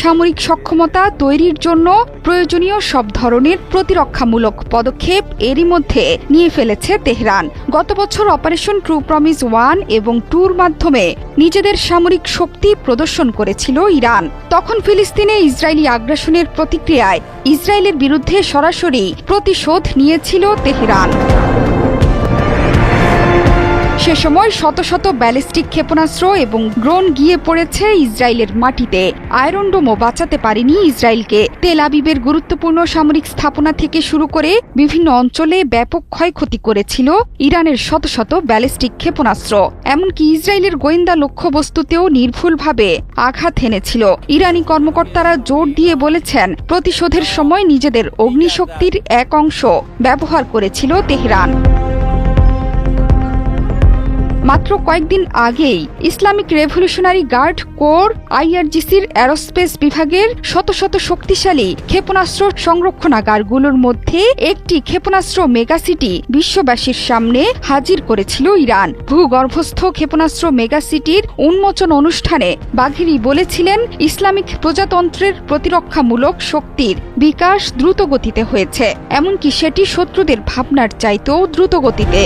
সামরিক সক্ষমতা তৈরির জন্য প্রয়োজনীয় সব ধরনের প্রতিরক্ষামূলক পদক্ষেপ এরই মধ্যে নিয়ে ফেলেছে তেহরান। গত বছর অপারেশন ট্রু প্রমিস ওয়ান এবং টুর মাধ্যমে নিজেদের সামরিক শক্তি প্রদর্শন করেছিল ইরান। তখন ফিলিস্তিনে ইসরায়েলি আগ্রাসনের প্রতিক্রিয়ায় ইসরায়েলের বিরুদ্ধে সরাসরি প্রতিশোধ নিয়েছিল তেহরান। সে সময় শত শত ব্যালিস্টিক ক্ষেপণাস্ত্র এবং ড্রোন গিয়ে পড়েছে ইসরায়েলের মাটিতে। আয়রন ডোমও বাঁচাতে পারেনি ইসরায়েলকে। তেল আবিবের গুরুত্বপূর্ণ সামরিক স্থাপনা থেকে শুরু করে বিভিন্ন অঞ্চলে ব্যাপক ক্ষয়ক্ষতি করেছিল ইরানের শত শত ব্যালিস্টিক ক্ষেপণাস্ত্র। এমনকি ইসরায়েলের গোয়েন্দা লক্ষ্যবস্তুতেও নির্ভুলভাবে আঘাত হেনেছিল ইরানি কর্মকর্তারা জোর দিয়ে বলেছেন, প্রতিশোধের সময় নিজেদের অগ্নিশক্তির এক অংশ ব্যবহার করেছিল তেহরান। কয়েকদিন আগেই ইসলামিক রেভলিউশনারি গার্ড কোর আইআরজিসির অ্যারোস্পেস বিভাগের শত শত শক্তিশালী ক্ষেপণাস্ত্র সংরক্ষণাগারগুলোর মধ্যে একটি ক্ষেপণাস্ত্র মেগাসিটি বিশ্ববাসীর সামনে হাজির করেছিল ইরান। ভূগর্ভস্থ ক্ষেপণাস্ত্র মেগাসিটির উন্মোচন অনুষ্ঠানে বাঘিরি বলেছিলেন, ইসলামিক প্রজাতন্ত্রের প্রতিরক্ষামূলক শক্তির বিকাশ দ্রুত গতিতে হয়েছে, এমনকি সেটি শত্রুদের ভাবনার চাইতেও দ্রুত গতিতে